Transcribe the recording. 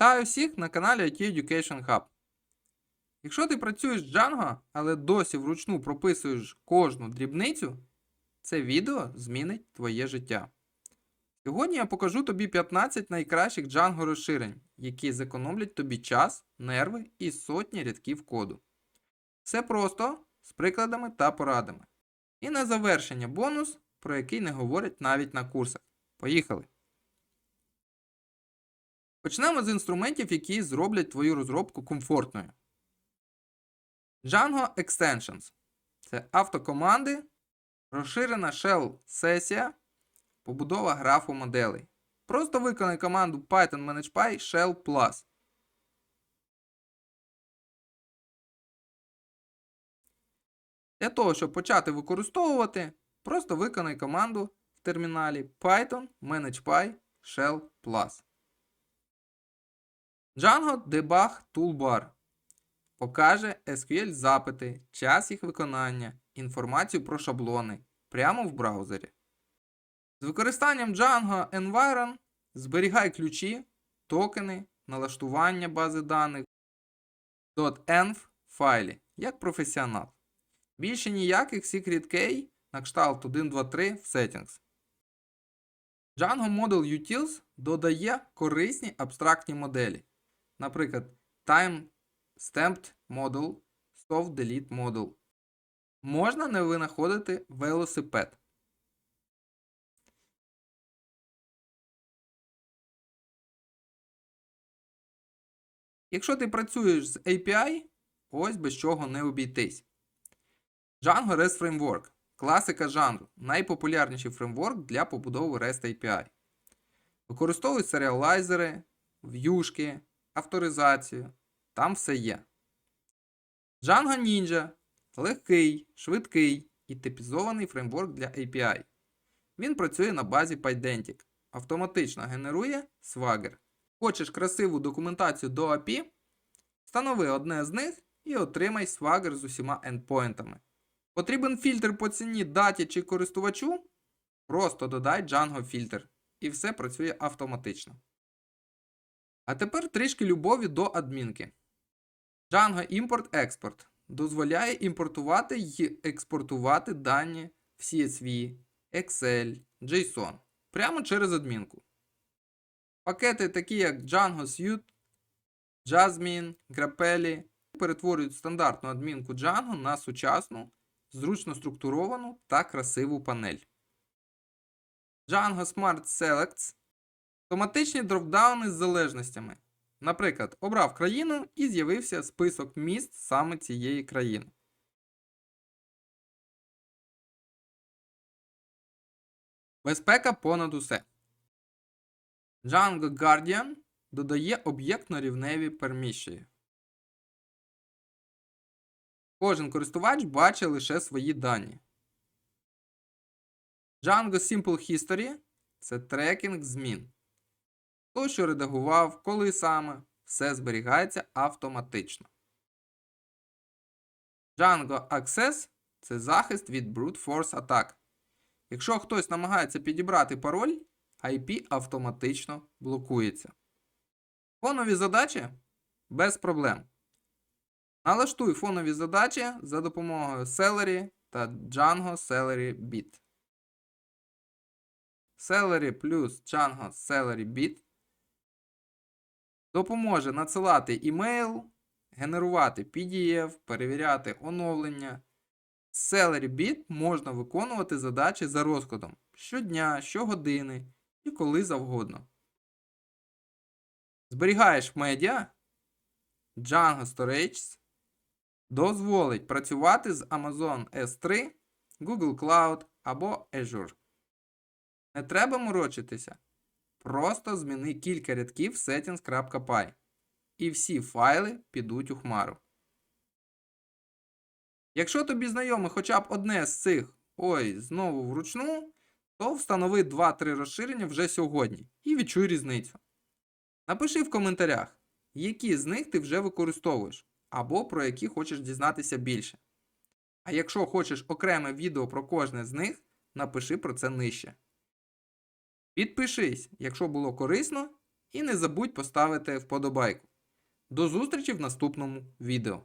Вітаю всіх на каналі IT Education Hub. Якщо ти працюєш з Django, але досі вручну прописуєш кожну дрібницю, це відео змінить твоє життя. Сьогодні я покажу тобі 15 найкращих Django розширень, які зекономлять тобі час, нерви і сотні рядків коду. Все просто з прикладами та порадами. І на завершення бонус, про який не говорять навіть на курсах. Поїхали! Почнемо з інструментів, які зроблять твою розробку комфортною. Django Extensions це автокоманди, розширена shell сесія, побудова графу моделей. Просто виконай команду Python ManagePy Shell Plus. Для того, щоб почати використовувати, просто виконай команду в терміналі Python ManagePy Shell Plus. Django Debug Toolbar покаже SQL запити, час їх виконання, інформацію про шаблони прямо в браузері. З використанням Django Environ зберігай ключі, токени, налаштування бази даних .env файлі як професіонал. Більше ніяких secret key на кшталт 123 в Settings. Django Model Utils додає корисні абстрактні моделі. Наприклад, Time Stamped Model, Stop Delete Model. Можна не винаходити велосипед. Якщо ти працюєш з API, ось без чого не обійтись. Django REST Framework. Класика жанру. Найпопулярніший фреймворк для побудови REST API. Використовують серіалайзери, в'юшки, авторизацію. Там все є. Django Ninja легкий, швидкий і типізований фреймворк для API. Він працює на базі Pydantic. Автоматично генерує Swagger. Хочеш красиву документацію до API? Встанови одне з них і отримай Swagger з усіма ендпоінтами. Потрібен фільтр по ціні даті чи користувачу? Просто додай Django фільтр. І все працює автоматично. А тепер трішки любові до адмінки. Django Import Export дозволяє імпортувати й експортувати дані в CSV, Excel, JSON прямо через адмінку. Пакети, такі як Django Suite, Jasmine, Grappelli перетворюють стандартну адмінку Django на сучасну, зручно структуровану та красиву панель. Django Smart Selects автоматичні дропдауни з залежностями. Наприклад, обрав країну і з'явився список міст саме цієї країни. Безпека понад усе. Django Guardian додає об'єктно-рівневі перміщення. Кожен користувач бачить лише свої дані. Django Simple History це трекінг змін. Хто що редагував, коли саме, все зберігається автоматично. Django Access це захист від Brute Force атак. Якщо хтось намагається підібрати пароль, IP автоматично блокується. Фонові задачі без проблем. Налаштуй фонові задачі за допомогою Celery та Django Celery Bit. Celery плюс Django Celery Bit допоможе надсилати імейл, генерувати PDF, перевіряти оновлення. З Celery можна виконувати задачі за розкладом щодня, щогодини і коли завгодно. Зберігаєш медіа, Django Storage дозволить працювати з Amazon S3, Google Cloud або Azure. Не треба морочитися. Просто зміни кілька рядків settings.py і всі файли підуть у хмару. Якщо тобі знайоме хоча б одне з цих ой, знову вручну, то встанови 2-3 розширення вже сьогодні і відчуй різницю. Напиши в коментарях, які з них ти вже використовуєш, або про які хочеш дізнатися більше. А якщо хочеш окреме відео про кожне з них, напиши про це нижче. Підпишись, якщо було корисно, і не забудь поставити вподобайку. До зустрічі в наступному відео.